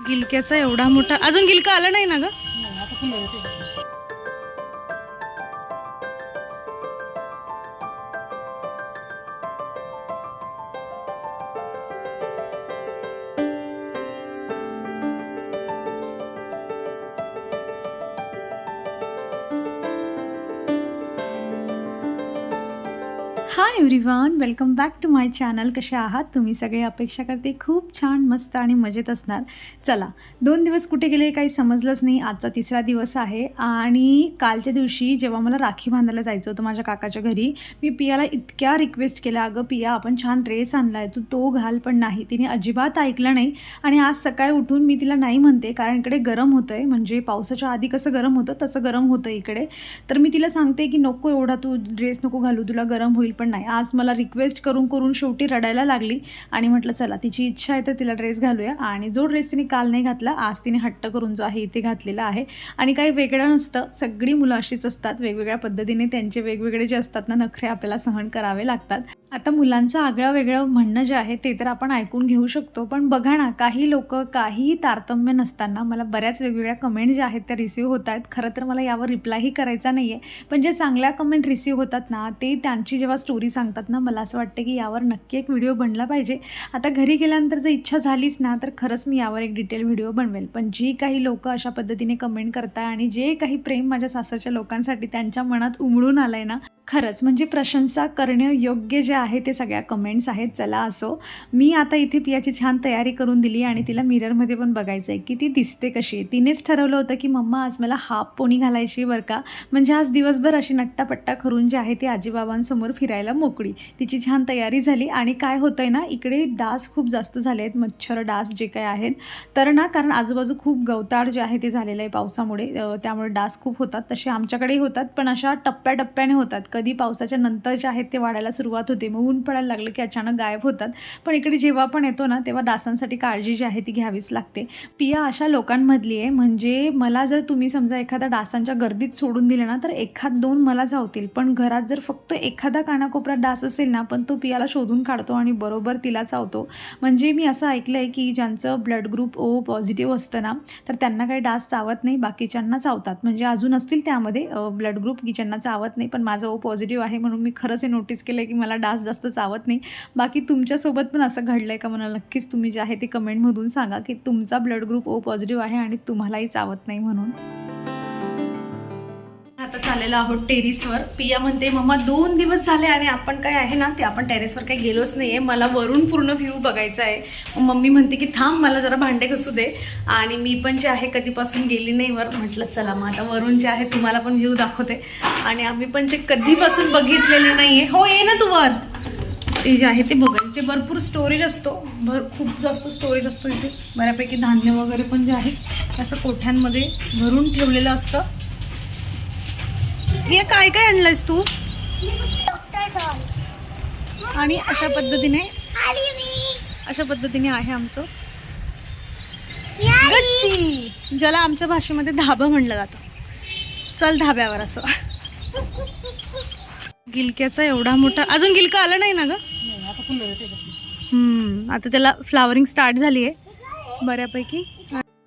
गिलक्याचा एवढा मोठा अजून गिलका आला नाही ना ग? Everyone welcome back to my channel कसे आहात? तुम्ही सगळे अपेक्षा करते खूप छान मस्त आणि मजेत असणार. चला दोन दिवस कुठे गेले काही समजलंच नाही. आजचा तिसरा दिवस आहे आणि कालच्या दिवशी जेव्हा मला राखी बांधायला जायचं होतं माझ्या काकाच्या घरी मी पियाला इतक्या रिक्वेस्ट केल्या. अगं पिया आपण छान ड्रेस आणला आहे तू तो घाल पण नाही. तिने अजिबात ऐकलं नाही आणि आज सकाळी उठून मी तिला नाही म्हणते कारण इकडे गरम होतं आहे म्हणजे पावसाच्या आधी कसं गरम होतं तसं गरम होतं इकडे. तर मी तिला सांगते की नको एवढा तू ड्रेस नको घालू तुला गरम होईल पण नाही. आज मला रिक्वेस्ट करून करून शेवटी रडायला लागली आणि म्हटलं चला तिची इच्छा आहे तर तिला ड्रेस घालूया. आणि जो ड्रेस तिने काल नाही घातला आज तिने हट्ट करून जो आहे इथे घातलेला आहे. आणि काही वेगळं नसतं. सगळी मुलं अशीच असतात. वेगवेगळ्या पद्धतीने त्यांचे वेगवेगळे जे असतात ना नखरे आपल्याला सहन करावे लागतात. आता मुलांचं आगळं वेगळं म्हणणं जे आहे ते तर आपण ऐकून घेऊ शकतो. पण बघा ना काही लोक काहीही तारतम्य नसताना मला बऱ्याच वेगवेगळ्या कमेंट ज्या आहेत त्या रिसीव्ह होत आहेत. खरं तर मला यावर रिप्लायही करायचा नाही आहे पण जे चांगल्या कमेंट रिसीव्ह होतात ना ते त्यांची जेव्हा स्टोरी सांगतात ना मला असं वाटतं की यावर नक्की एक व्हिडिओ बनला पाहिजे. आता घरी गेल्यानंतर जर इच्छा झालीच ना तर खरंच मी यावर एक डिटेल व्हिडिओ बनवेल. पण जी काही लोक अशा पद्धतीने कमेंट करताय आणि जे काही प्रेम माझ्या सासरच्या लोकांसाठी त्यांच्या मनात उमळून आहे ना खरंच म्हणजे प्रशंसा करणे योग्य जे आहे ते सगळ्या कमेंट्स आहेत चला असो. मी आता इथे पियाची छान तयारी करून दिली आणि तिला मिररमध्ये पण बघायचं आहे की ती दिसते कशी आहे. तिनेच ठरवलं होतं की मम्मा आज मला हाफ पोणी घालायची बरं का? म्हणजे आज दिवसभर अशी नट्टापट्टा करून जी आहे ती आजीबाबांसमोर फिरायला मोकळी. तिची छान तयारी झाली आणि काय होतं आहे ना इकडे डास खूप जास्त झाले आहेत मच्छर डास जे काय आहेत. तर ना कारण आजूबाजू खूप गवताळ जे आहे ते झालेलं आहे पावसामुळे त्यामुळे डास खूप होतात. तसे आमच्याकडेही होतात पण अशा टप्प्याटप्प्याने होतात. कधी पावसाच्या नंतर जे आहेत ते वाढायला सुरुवात होते. मग ऊन पडायला लागलं की अचानक गायब होतात. पण इकडे जेव्हा पण येतो ना तेव्हा डासांसाठी काळजी जी आहे ती घ्यावीच लागते. पिया अशा लोकांमधली आहे. म्हणजे मला जर तुम्ही समजा एखाद्या डासांच्या गर्दीत सोडून दिले ना तर एखाद दोन मला जावतील. पण घरात जर फक्त एखादा कानाकोपऱ्यात डास असेल ना पण तो पियाला शोधून काढतो आणि बरोबर तिला चावतो. म्हणजे मी असं ऐकलं आहे की ज्यांचं ब्लड ग्रुप ओ पॉझिटिव्ह असतं ना तर त्यांना काही डास चावत नाही बाकीच्यांना चावतात. म्हणजे अजून असतील त्यामध्ये ब्लड ग्रुप की ज्यांना चावत नाही पण माझं ओ पॉझिटिव्ह आहे म्हणून मी खरंच हे नोटीस केलं आहे की मला डास जास्त चावत नाही. बाकी तुमच्यासोबत पण असं घडलं आहे का मला नक्कीच तुम्ही जे आहे ते कमेंटमधून सांगा की तुमचा ब्लड ग्रुप ओ पॉझिटिव्ह आहे आणि तुम्हालाही चावत नाही म्हणून. आता चाललेलो आहोत टेरिसवर. पिया म्हणते मम्मा दोन दिवस झाले आणि आपण काय आहे ना ते आपण टेरेसवर काही गेलोच नाही आहे मला वरून पूर्ण व्ह्यू बघायचा आहे. मग मम्मी म्हणते की थांब मला जरा भांडे घसू दे. आणि मी पण जे आहे कधीपासून गेली नाही वर म्हटलं चला मग आता वरून जे आहे तुम्हाला पण व्ह्यू दाखवते. आणि आम्ही पण जे कधीपासून बघितलेले नाही आहे हो ये ना तू वर. ते जे आहे ते बघा. इथे भरपूर स्टोरेज असतो. भर खूप जास्त स्टोरेज असतो इथे. बऱ्यापैकी धान्य वगैरे पण जे आहे असं कोठ्यांमध्ये भरून ठेवलेलं असतं. हे काय काय आणलंयस तू? आणि अशा पद्धतीने? अशा पद्धतीने आहे आमचं. गच्ची! ज्याला आमच्या भाषेमध्ये धाबा म्हणलं जातं. चल धाब्यावर असं. गिलक्याचा एवढा मोठा अजून गिलका आला नाही ना ग? हम्म, आता त्याला फ्लावरिंग स्टार्ट झाली आहे बऱ्यापैकी.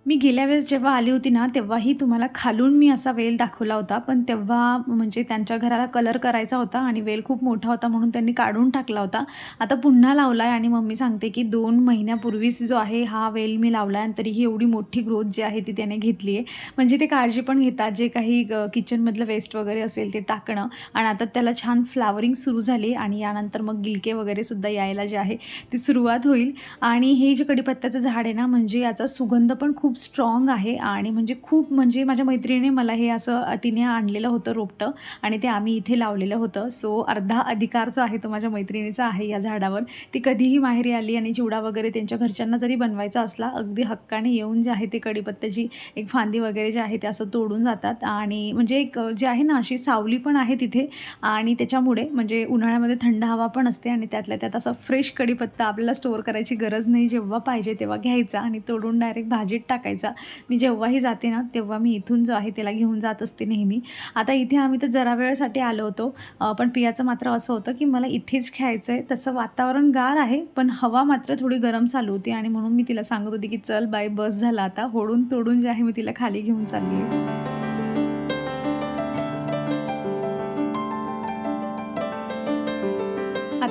मी गेल्या वेळेस जेव्हा आली होती ना तेव्हाही तुम्हाला खालून मी असा वेल दाखवला होता. पण तेव्हा म्हणजे त्यांच्या घराला कलर करायचा होता आणि वेल खूप मोठा होता म्हणून त्यांनी काढून टाकला होता. आता पुन्हा लावला आहे आणि मम्मी सांगते की दोन महिन्यापूर्वीच जो आहे हा वेल मी लावला आहे आणि तरीही एवढी मोठी ग्रोथ जी आहे ती त्याने घेतली आहे. म्हणजे ते काळजी पण घेतात जे काही ग- किचनमधलं वेस्ट वगैरे असेल ते टाकणं. आणि आता त्याला छान फ्लावरिंग सुरू झाली आणि यानंतर मग गिलके वगैरे सुद्धा यायला जे आहे ती सुरुवात होईल. आणि हे जे कडीपत्त्याचं झाड आहे ना म्हणजे याचा सुगंध पण खूप खूप स्ट्रॉंग आहे आणि म्हणजे खूप म्हणजे माझ्या मैत्रिणीने मला हे असं तिने आणलेलं होतं रोपटं आणि ते आम्ही इथे लावलेलं होतं. सो अर्धा अधिकार जो आहे तो माझ्या मैत्रिणीचा आहे या झाडावर. ती कधीही माहेरी आली आणि चिवडा वगैरे त्यांच्या घरच्यांना जरी बनवायचा असला अगदी हक्काने येऊन जे आहे ते कडीपत्त्याची एक फांदी वगैरे जे आहे ते असं तोडून जातात. आणि म्हणजे एक जे आहे ना अशी सावली पण आहे तिथे आणि त्याच्यामुळे म्हणजे उन्हाळ्यामध्ये थंड हवा पण असते आणि त्यातल्या त्यात असा फ्रेश कडीपत्ता आपल्याला स्टोअर करायची गरज नाही. जेव्हा पाहिजे तेव्हा घ्यायचा आणि तोडून डायरेक्ट भाजीत टाक टाकायचा. मी जेव्हाही जाते ना तेव्हा मी इथून जो आहे त्याला घेऊन जात असते नेहमी. आता इथे आम्ही तर जरा वेळेसाठी आलो होतो. पण पियाचं मात्र असं होतं की मला इथेच खेळायचं आहे तसं वातावरण गार आहे पण हवा मात्र थोडी गरम चालू होती आणि म्हणून मी तिला सांगत होती की चल बाय बस झाला आता. होडून तोडून जे आहे मी तिला खाली घेऊन चालली आहे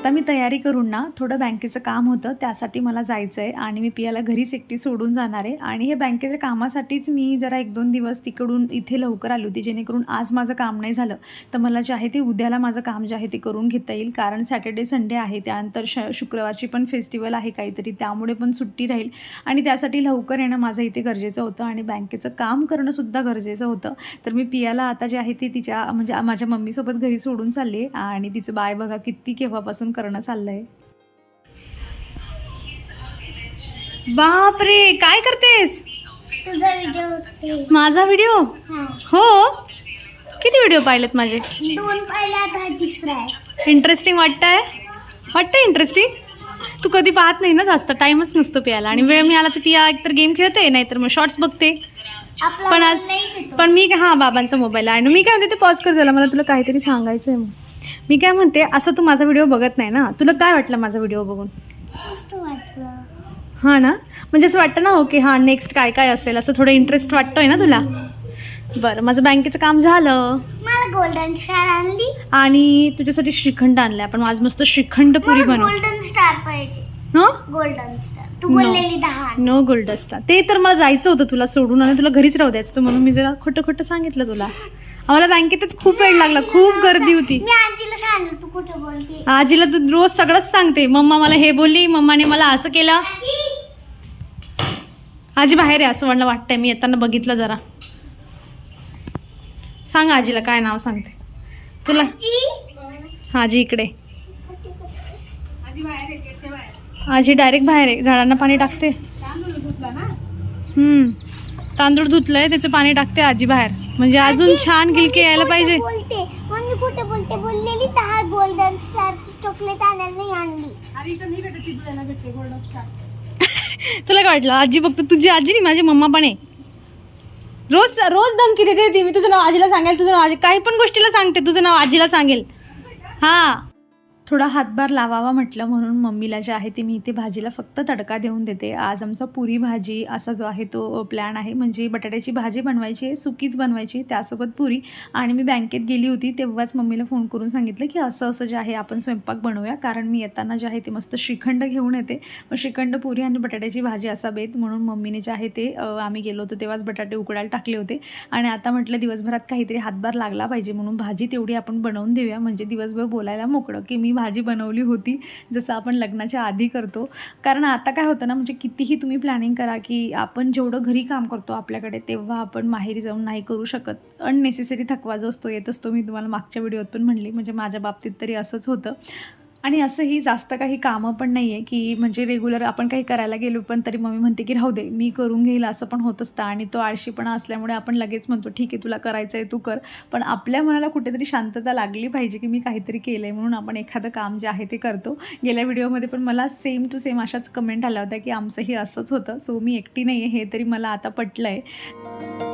आता मी तयारी करून ना थोडं बँकेचं काम होतं त्यासाठी मला जायचं आहे आणि मी पियाला घरीच एकटी सोडून जाणार आहे. आणि हे बँकेच्या कामासाठीच मी जरा एक दोन दिवस तिकडून इथे लवकर आली होती जेणेकरून आज माझं काम नाही झालं. तर मला जे आहे ते उद्याला माझं काम जे आहे ते करून घेता येईल कारण सॅटर्डे संडे आहे त्यानंतर श शुक्रवारची पण फेस्टिवल आहे काहीतरी त्यामुळे पण सुट्टी राहील. आणि त्यासाठी लवकर येणं माझं इथे गरजेचं होतं आणि बँकेचं काम करणंसुद्धा गरजेचं होतं. तर मी पियाला आता जे आहे ते तिच्या म्हणजे माझ्या मम्मीसोबत घरी सोडून चालली आहे आणि तिचं बाय बघा किती केव्हापासून करणं चाललंय. बापरे काय करतेस? तुझा व्हिडिओ होते माझा व्हिडिओ हा. हो? किती व्हिडिओ पाहिलेत माझे? दोन पहिला आता तिसरा आहे. इंटरेस्टिंग वाटतंय? वाटतं इंटरेस्टिंग तू कधी पाहत नाही ना जास्त टाइमच नसतो प्यायला. आणि वेळ मिळाला तर ती एकतर गेम खेळते नाहीतर मग शॉर्ट्स बघते. आपला पण आज नाहीच येतो. पण मी हां बाबांचा मोबाईल आहे. आणि मी काय म्हणते ते पॉज कर झाला मला तुला काहीतरी सांगायचं आहे मी काय म्हणते असं तू माझा व्हिडिओ बघत नाही ना? तुला काय वाटलं माझा व्हिडिओ बघून? मस्त वाटलं. हां ना? म्हणजे असं वाटतं ना ओके हां नेक्स्ट काय काय असेल असं थोडं इंटरेस्ट वाटतोय ना तुला? बरं माझं बँकेचं काम झालं. मला गोल्डन स्टार आणली. आणि तुझ्यासाठी श्रीखंड आणलं आपण आज मस्त श्रीखंड पुरी बनव. गोल्डन स्टार पाहिजे. हं? गोल्डन स्टार तू No. बोललेली दहा. आण. नो ते तर मला जायचं होतं तुला सोडून आणि तुला घरीच राहू द्यायचं होतं म्हणून मी जरा खोटं खोटं सांगितलं तुला. आम्हाला बँकेतच खूप वेळ लागला खूप गर्दी होती. मी आजीला सांगितलं तू कुठे बोलते. आजीला तू रोज सगळंच सांगते. मम्मा मला हे बोलली मम्माने मला असं केलं. आजी! आजी बाहेर आहे असं मला वाटतंय. मी येताना बघितलं जरा. सांग आजीला काय नाव सांगते. तुला? आजी! आजी इकडे. आजी डायरेक्ट बाहेर आहे. झाडांना पाणी टाकते. हम्म. तांदूळ धुतलंय त्याचं पाणी टाकते आजी बाहेर. म्हणजे अजून छान गिलके यायला पाहिजे. बोलते? मम्मी कुठे बोलते? बोललेली दहा गोल्डन स्टारची चॉकलेट आणायला नाही आणली. तुला काय वाटलं? आजी फक्त तुझी आजी नाही माझी मम्मा पण आहे. रोज रोज धमकी देते ती. मी तुझं नाव आजीला सांगेल तुझं नाव आजी काही पण गोष्टीला सांगते तुझं नाव आजीला सांगेल. हां. थोडा हातभार लावावा म्हटलं म्हणून मम्मीला जे आहे ते मी इथे भाजीला फक्त तडका देऊन देते. आज आमचा पुरी भाजी असा जो आहे तो प्लॅन आहे. म्हणजे बटाट्याची भाजी बनवायची आहे सुकीच बनवायची त्यासोबत पुरी. आणि मी बँकेत गेली होती तेव्हाच मम्मीला फोन करून सांगितलं की असं असं जे आहे आपण स्वयंपाक बनवूया. कारण मी येताना जे आहे ते मस्त श्रीखंड घेऊन येते. मग श्रीखंड पुरी आणि बटाट्याची भाजी असा बेत म्हणून मम्मीने जे आहे ते आम्ही गेलो होतो तेव्हाच बटाटे उकडायला टाकले होते. आणि आता म्हटलं दिवसभरात काहीतरी हातभार लागला पाहिजे म्हणून भाजी तेवढी आपण बनवून देऊया. म्हणजे दिवसभर बोलायला मोकळं की मी भाजी बनवली होती जसं आपण लग्नाच्या आधी करतो. कारण आता काय होतं ना म्हणजे कितीही तुम्ही प्लॅनिंग करा की आपण जेवढं घरी काम करतो आपल्याकडे तेव्हा आपण माहेरी जाऊन नाही करू शकत. अननेसेसरी थकवा जो असतो येत असतो. मी तुम्हाला मागच्या व्हिडिओत पण म्हणली म्हणजे माझ्या बाबतीत तरी असंच होतं. आणि असंही जास्त काही कामं पण नाही आहे की म्हणजे रेग्युलर आपण काही करायला गेलो पण तरी मम्मी म्हणते की राहू दे मी करून घेईल असं पण होत असतं आणि तो आळशीपणा असल्यामुळे आपण लगेच म्हणतो ठीक आहे तुला करायचं आहे तू कर. पण आपल्या मनाला कुठेतरी शांतता लागली पाहिजे की मी काहीतरी केलं आहे म्हणून आपण एखादं काम जे आहे ते करतो. गेल्या व्हिडिओमध्ये पण मला सेम टू सेम अशाच कमेंट आल्या होत्या की आमचंही असंच होतं. सो मी एकटी नाही आहे हे तरी मला आता पटलं आहे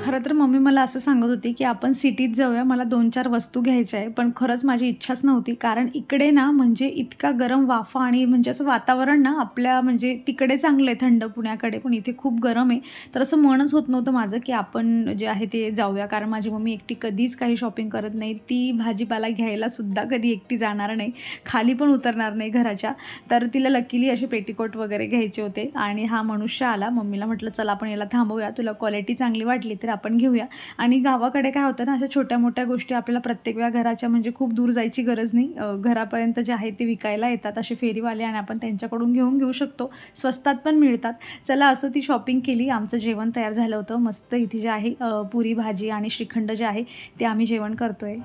खरं तर मम्मी मला असं सांगत होती की आपण सिटीत जाऊया मला दोन चार वस्तू घ्यायच्या आहे पण खरंच माझी इच्छाच नव्हती. कारण इकडे ना म्हणजे इतका गरम वाफा आणि म्हणजे असं वातावरण ना आपल्या म्हणजे तिकडे चांगलं आहे थंड पुण्याकडे पण इथे खूप गरम आहे. तर असं मनच होत नव्हतं माझं की आपण जे आहे ते जाऊया. कारण माझी मम्मी एकटी कधीच काही शॉपिंग करत नाही. ती भाजीपाला घ्यायला सुद्धा कधी एकटी जाणार नाही. खाली पण उतरणार नाही घराच्या. तर तिला लकीली असे पेटीकोट वगैरे घ्यायचे होते. आणि हा मनुष्य आला. मम्मीला म्हटलं चला आपण याला थांबवूया. तुला क्वालिटी चांगली वाटली तर आपण घेऊया. आणि गावाकडे काय होतं ना अशा छोट्या मोठ्या गोष्टी आपल्याला प्रत्येक वेळा घराच्या म्हणजे खूप दूर जायची गरज नाही. घरापर्यंत जे आहे ते विकायला येतात. असे फेरीवाले आणि आपण त्यांच्याकडून घेऊन घेऊ शकतो. स्वस्तात पण मिळतात. चला असं ती शॉपिंग केली. आमचं जेवण तयार झालं होतं. मस्त इथे जे आहे पुरी भाजी आणि श्रीखंड जे आहे ते आम्ही जेवण करतोय.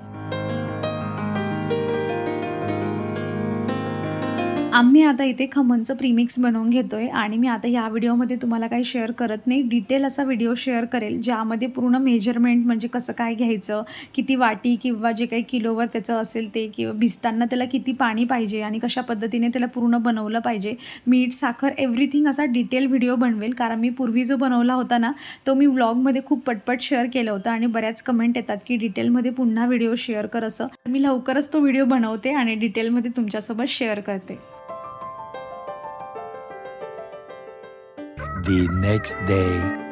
आम्ही आता इथे खमनचं प्रीमिक्स बनवून घेतो आहे आणि मी आता या व्हिडिओमध्ये तुम्हाला काही शेअर करत नाही. डिटेल असा व्हिडिओ शेअर करेल ज्यामध्ये पूर्ण मेजरमेंट म्हणजे कसं काय घ्यायचं किती वाटी किंवा जे काही किलोवर त्याचं असेल ते किंवा भिजताना त्याला किती पाणी पाहिजे आणि कशा पद्धतीने त्याला पूर्ण बनवलं पाहिजे. मीठ साखर एव्हरीथिंग असा डिटेल व्हिडिओ बनवेल. कारण मी पूर्वी जो बनवला होता ना तो मी व्लॉगमध्ये खूप पटपट शेअर केलं होतं आणि बऱ्याच कमेंट येतात की डिटेलमध्ये पुन्हा व्हिडिओ शेअर कर असं. मी लवकरच तो व्हिडिओ बनवते आणि डिटेलमध्ये तुमच्यासोबत शेअर करते. The next day.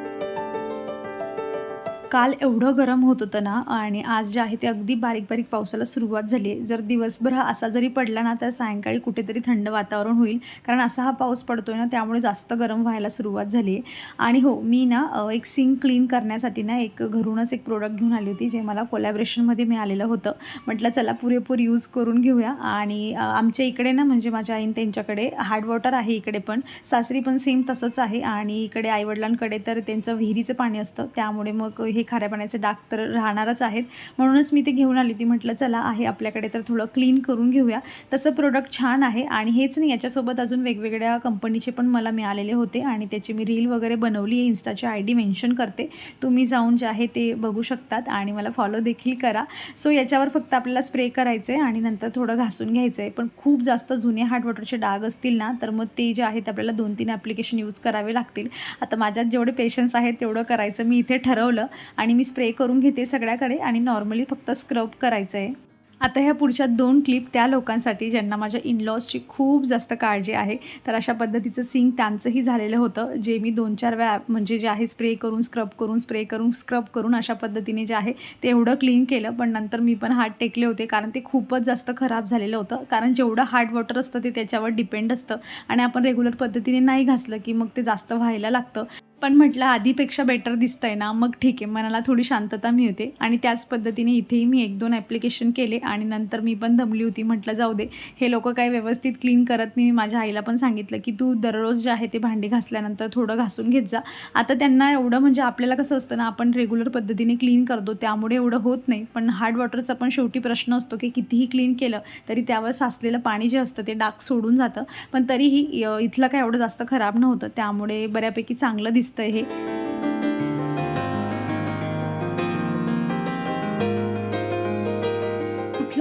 काल एवढं गरम होत होतं ना आणि आज जे आहे ते अगदी बारीक बारीक पावसाला सुरुवात झाली आहे. जर दिवसभर हा असा जरी पडला ना तर सायंकाळी कुठेतरी थंड वातावरण होईल. कारण असा हा पाऊस पडतो आहे ना त्यामुळे जास्त गरम व्हायला सुरुवात झाली आहे. आणि हो मी ना एक सिंक क्लीन करण्यासाठी ना एक घरूनच एक प्रोडक्ट घेऊन आली होती जे मला कोलॅबरेशनमध्ये मिळालेलं होतं. म्हटलं चला पुरेपूर यूज करून घेऊया. आणि आमच्या इकडे ना म्हणजे माझ्या आईन त्यांच्याकडे हार्ड वॉटर आहे इकडे पण. सासरी पण सेम तसंच आहे. आणि इकडे आईवडिलांकडे तर त्यांचं विहिरीचं पाणी असतं. त्यामुळे मग हे खाऱ्या पाण्याचे डाग तर राहणारच आहेत. म्हणूनच मी ते घेऊन आली. ती म्हटलं चला आहे आपल्याकडे तर थोडं क्लीन करून घेऊया. तसं प्रोडक्ट छान आहे आणि हेच नाही याच्यासोबत अजून वेगवेगळ्या कंपनीचे पण मला मिळालेले होते आणि त्याची मी रील वगैरे बनवली आहे. इन्स्टाची आय डी मेन्शन करते. तुम्ही जाऊन जे आहे ते बघू शकतात आणि मला फॉलो देखील करा. सो याच्यावर फक्त आपल्याला स्प्रे करायचं आहे आणि नंतर थोडं घासून घ्यायचं आहे पण खूप जास्त जुने हार्ड वॉटरचे डाग असतील ना तर मग ते जे आहे ते आपल्याला दोन तीन ॲप्लिकेशन यूज करावे लागतील. आता माझ्यात जेवढे पेशन्स आहेत तेवढं करायचं मी इथे ठरवलं. आणि मी स्प्रे करून घेते सगळ्याकडे आणि नॉर्मली फक्त स्क्रब करायचं आहे आता ह्या पुढच्या दोन क्लिप त्या लोकांसाठी ज्यांना माझ्या इनलॉजची खूप जास्त काळजी आहे तर अशा पद्धतीचं सिंग त्यांचंही झालेलं होतं. जे मी दोन चार वेळा म्हणजे जे आहे स्प्रे करून स्क्रब करून स्प्रे करून स्क्रब करून अशा पद्धतीने जे आहे ते एवढं क्लीन केलं. पण नंतर मी पण हात टेकले होते कारण ते खूपच जास्त खराब झालेलं होतं. कारण जेवढं हार्ड वॉटर असतं ते त्याच्यावर डिपेंड असतं. आणि आपण रेग्युलर पद्धतीने नाही घासलं की मग ते जास्त व्हायला लागतं. पण म्हटलं आधीपेक्षा बेटर दिसतंय ना मग ठीक आहे मनाला थोडी शांतता मिळते. आणि त्याच पद्धतीने इथेही मी एक दोन ॲप्लिकेशन केले आणि नंतर मी पण दमली होती म्हटलं जाऊ दे हे लोक काही व्यवस्थित क्लीन करत नाही. मी माझ्या आईला पण सांगितलं की तू दररोज जे आहे ते भांडी घासल्यानंतर थोडं घासून घेत जा. आता त्यांना एवढं म्हणजे आपल्याला कसं असतं ना आपण रेग्युलर पद्धतीने क्लीन करतो त्यामुळे एवढं होत नाही. पण हार्ड वॉटरचा पण शेवटी प्रश्न असतो की कितीही क्लीन केलं तरी त्यावर साचलेलं पाणी जे असतं ते डाग सोडून जातं. पण तरीही इथलं काय एवढं जास्त खराब नव्हतं त्यामुळे बऱ्यापैकी चांगलं दिसतं. हे.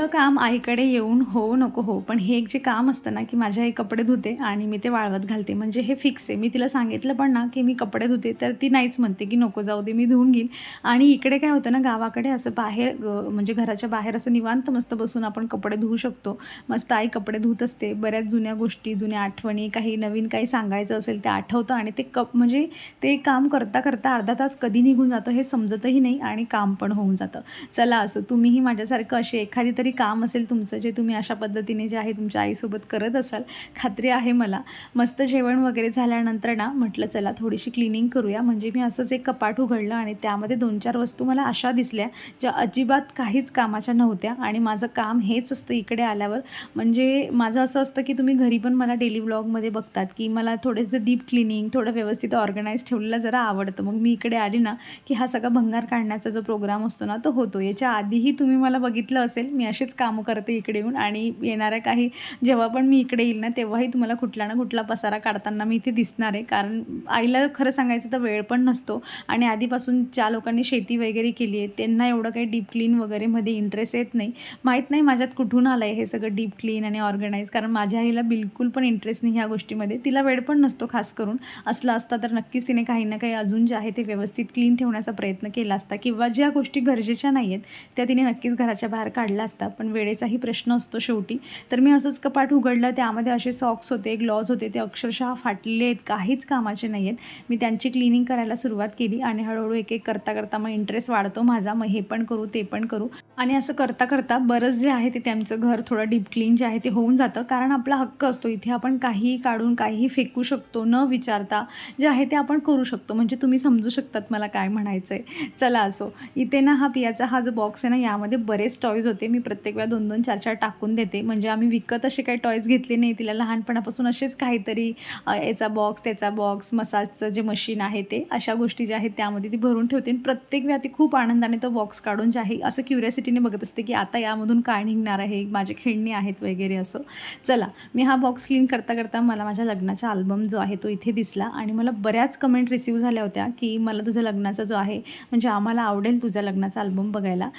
कुठलं काम आईकडे येऊन हो नको हो. पण हे एक जे काम असतं ना की माझ्या आई कपडे धुते आणि मी ते वाळवत घालते. म्हणजे हे फिक्स आहे. मी तिला सांगितलं पण ना की मी कपडे धुते तर ती नाहीच म्हणते की नको जाऊ दे मी धुवून घेईन. आणि इकडे काय होतं ना गावाकडे असं बाहेर म्हणजे घराच्या बाहेर असं निवांत मस्त बसून आपण कपडे धुवू शकतो. मस्त आई कपडे धुत असते. बऱ्याच जुन्या गोष्टी जुन्या आठवणी काही नवीन काही सांगायचं असेल ते आठवतं आणि ते कप म्हणजे ते काम करता करता अर्धा तास कधी निघून जातो हे समजतही नाही आणि काम पण होऊन जातं. चला असं तुम्हीही माझ्यासारखं असे एखादी तरी काम असेल तुमचं जे तुम्ही अशा पद्धतीने जे आहे तुमच्या आईसोबत करत असाल खात्री आहे मला. मस्त जेवण वगैरे झाल्यानंतर ना म्हटलं चला थोडीशी क्लिनिंग करूया. म्हणजे मी असंच एक कपाट उघडलं आणि त्यामध्ये दोन चार वस्तू मला अशा दिसल्या ज्या अजिबात काहीच कामाच्या नव्हत्या आणि माझं काम हेच असतं इकडे आल्यावर. म्हणजे माझं असं असतं की तुम्ही घरी पण मला डेली व्लॉगमध्ये बघतात की मला थोडेसं डीप क्लिनिंग थोडं व्यवस्थित ऑर्गनाईज ठेवलेलं जरा आवडतं. मग मी इकडे आली ना की हा सगळा भंगार काढण्याचा जो प्रोग्राम असतो ना तो होतो याच्या आधीही तुम्ही मला बघितलं असेल मी अशीच कामं करते इकडे येऊन. आणि येणाऱ्या काही जेव्हा पण मी इकडे येईल ना तेव्हाही तुम्हाला कुठला ना कुठला पसारा काढताना मी इथे दिसणार आहे. कारण आईला खरं सांगायचं तर वेळ पण नसतो. आणि आधीपासून ज्या लोकांनी शेती वगैरे केली आहे त्यांना एवढं काही डीप क्लीन वगैरेमध्ये इंटरेस्ट येत नाही. माहीत नाही माझ्यात कुठून आलं आहे हे सगळं डीप क्लीन आणि ऑर्गनाईज कारण माझ्या आईला बिलकुल पण इंटरेस्ट नाही ह्या गोष्टीमध्ये. तिला वेळ पण नसतो खास करून. असला असता तर नक्कीच तिने काही ना काही अजून जे आहे ते व्यवस्थित क्लीन ठेवण्याचा प्रयत्न केला असता. किंवा ज्या गोष्टी गरजेच्या नाही आहेत त्या तिने नक्कीच घराच्या बाहेर काढल्या असता. पण वेळेचाही प्रश्न असतो शेवटी. तर मी असंच कपाट उघडलं त्यामध्ये असे सॉक्स होते ग्लॉज होते ते अक्षरशः फाटलेले आहेत काहीच कामाचे नाही आहेत. मी त्यांची क्लिनिंग करायला सुरुवात केली आणि हळूहळू एक एक करता करता मग इंटरेस्ट वाढतो माझा मग हे पण करू ते पण करू. आणि असं करता करता बरंच जे आहे ते त्यांचं घर थोडं डीप क्लीन जे आहे ते होऊन जातं. कारण आपला हक्क असतो इथे आपण काहीही काढून काहीही फेकू शकतो न विचारता जे आहे ते आपण करू शकतो. म्हणजे तुम्ही समजू शकतात मला काय म्हणायचं आहे चला असो. इथे ना हा पियाचा हा जो बॉक्स आहे ना यामध्ये बरेच टॉईज होते. मी प्रत्येक वेळा दोन दोन चार चार टाकून देते. म्हणजे आम्ही विकत असे काही टॉयज घेतले नाही. तिला लहानपणापासून असेच काहीतरी याचा बॉक्स त्याचा बॉक्स मसाजचं जे मशीन आहे ते अशा गोष्टी ज्या आहेत त्यामध्ये ती भरून ठेवते. आणि प्रत्येक वेळा ती खूप आनंदाने तो बॉक्स काढून जे आहे असं क्युरियासिटीने बघत असते की आता यामधून काय निघणार आहे माझे खेळणी आहेत वगैरे असं. चला मी हा बॉक्स क्लीन करता करता मला माझ्या लग्नाचा अल्बम जो आहे तो इथे दिसला. आणि मला बऱ्याच कमेंट रिसिव्ह झाल्या होत्या की मला तुझा लग्नाचा जो आहे म्हणजे आम्हाला आवडेल तुझा लग्नाचा अल्बम बघायला.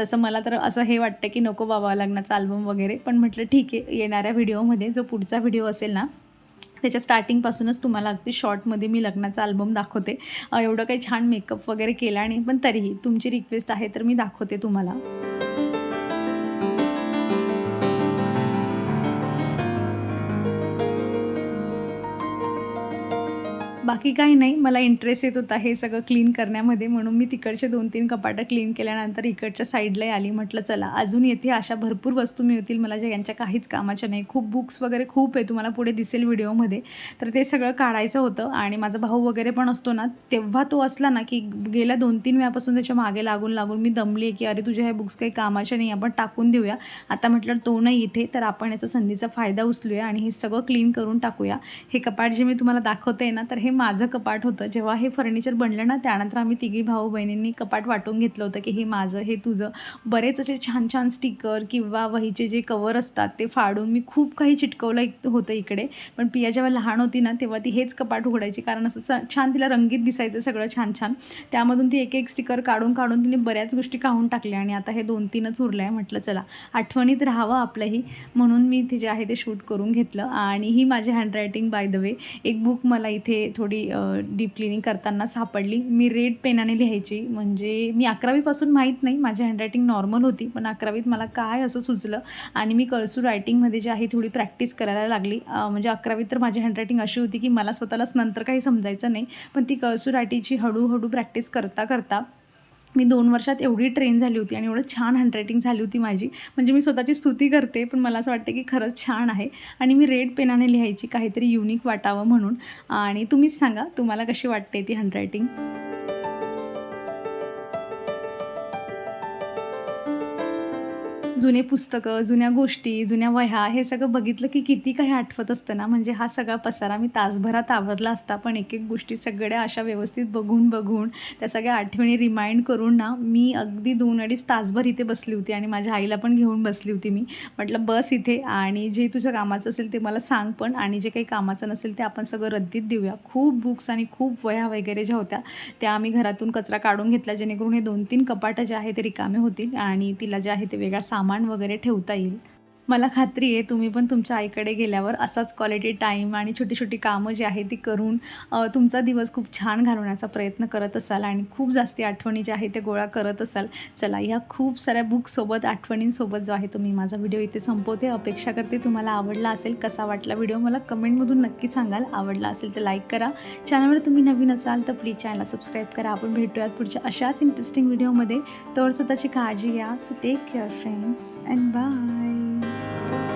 तसं मला तर असं हे वाटतं की नको बाबा लग्नाचा अल्बम वगैरे. पण म्हटलं ठीक आहे येणाऱ्या व्हिडिओमध्ये जो पुढचा व्हिडिओ असेल ना त्याच्या स्टार्टिंगपासूनच तुम्हाला अगदी शॉर्टमध्ये मी लग्नाचा अल्बम दाखवते. एवढं काही छान मेकअप वगैरे केला आणि पण तरीही तुमची रिक्वेस्ट आहे तर मी दाखवते तुम्हाला. बाकी काही नाही. मला इंटरेस्ट येत होता हे सगळं क्लीन करण्यामध्ये. म्हणून मी तिकडचे दोन तीन कपाटं क्लीन केल्यानंतर इकडच्या साईडलाही आली म्हटलं चला अजून येथे अशा भरपूर वस्तू मिळतील. मला ज्या यांच्या काहीच कामाच्या नाही. खूप बुक्स वगैरे खूप आहे. तुम्हाला पुढे दिसेल व्हिडिओमध्ये तर ते सगळं काढायचं होतं. आणि माझा भाऊ वगैरे पण असतो ना तेव्हा तो असला ना की गेल्या दोन तीन वेळापासून त्याच्यामागे लागून लागून मी दमली की अरे तुझ्या ह्या बुक्स काही कामाच्या नाही. आपण टाकून देऊया. आता म्हटलं तो नाही इथे. तर आपण याचा संधीचा फायदा उचलूया आणि हे सगळं क्लीन करून टाकूया. हे कपाट जे मी तुम्हाला दाखवते ना तर हे माझं कपाट होतं जेव्हा हे फर्निचर बनलं ना त्यानंतर आम्ही तिघी भाऊ बहिणींनी कपाट वाटून घेतलं होतं की हे माझं हे तुझं. बरेच असे छान छान स्टिकर किंवा वहीचे जे कवर असतात ते फाडून मी खूप काही चिटकवलं एक- होतं इकडे. पण पिया जेव्हा लहान होती ना तेव्हा ती हेच कपाट उघडायची. कारण असं स- छान तिला रंगीत दिसायचं सगळं छान छान त्यामधून ती एक एक स्टिकर काढून काढून तिने बऱ्याच गोष्टी काढून टाकल्या आणि आता हे दोन तीनच उरलं आहे. म्हटलं चला आठवणीत राहावं आपलंही. म्हणून मी ते जे आहे ते शूट करून घेतलं. आणि ही माझी हँडरायटिंग बाय द वे एक बुक मला इथे थोडी डीप क्लिनिंग करताना सापडली. मी रेड पेनाने लिहायची. म्हणजे मी अकरावीपासून माहीत नाही. माझी हँडरायटिंग नॉर्मल होती पण अकरावीत मला काय असं सुचलं आणि मी कळसू रायटिंगमध्ये जे आहे थोडी प्रॅक्टिस करायला लागली. म्हणजे अकरावीत तर माझी हँडरायटिंग अशी होती की मला स्वतःलाच नंतर काही समजायचं नाही. पण ती कळसू रायटिंगची हळूहळू प्रॅक्टिस करता करता मी दोन वर्षात एवढी ट्रेन झाली होती आणि एवढं छान हँडरायटिंग झाली होती माझी. म्हणजे मी स्वतःची स्तुती करते पण मला असं वाटतं की खरंच छान आहे. आणि मी रेड पेनाने लिहायची काहीतरी युनिक वाटावं म्हणून. आणि तुम्हीच सांगा तुम्हाला कशी वाटते ती हँडरायटिंग जुने पुस्तकं जुन्या गोष्टी जुन्या वह्या हे सगळं बघितलं की किती काही आठवत असतं ना? म्हणजे हा सगळा पसारा मी तासभरात आवरला असता पण एक एक गोष्टी सगळ्या अशा व्यवस्थित बघून बघून त्या सगळ्या आठवणी रिमाइंड करून ना मी अगदी दोन अडीच तासभर इथे बसली होती आणि माझ्या आईला पण घेऊन बसली होती मी. म्हटलं बस इथे आणि जे तुझं कामाचं असेल ते मला सांग पण आणि जे काही कामाचं नसेल ते आपण सगळं रद्दीत देऊया. खूप बुक्स आणि खूप वह्या वगैरे ज्या होत्या त्या आम्ही घरातून कचरा काढून घेतला जेणेकरून हे दोन तीन कपाटं जे आहे ते रिकामे होतील आणि तिला जे आहे ते वेगळा सामान वगैरे ठेवता येईल. मला खात्री आहे तुम्ही पण तुमच्या आईकडे गेल्यावर असाच क्वालिटी टाईम आणि छोटी छोटी कामं जी आहे ती करून तुमचा दिवस खूप छान घालवण्याचा प्रयत्न करत असाल आणि खूप जास्ती आठवणी ज्या आहे ते गोळा करत असाल चला ह्या खूप साऱ्या बुकसोबत आठवणींसोबत जो आहे तो मी माझा व्हिडिओ इथे संपवते. अपेक्षा करते तुम्हाला आवडला असेल कसा वाटला व्हिडिओ मला कमेंटमधून नक्की सांगाल. आवडला असेल तर लाईक करा. चॅनलवर तुम्ही नवीन असाल तर प्लीज चॅनल सबस्क्राईब करा. आपण भेटूयात पुढच्या अशाच इंटरेस्टिंग व्हिडिओमध्ये तर स्वतःची काळजी घ्या. So take care friends and bye thank you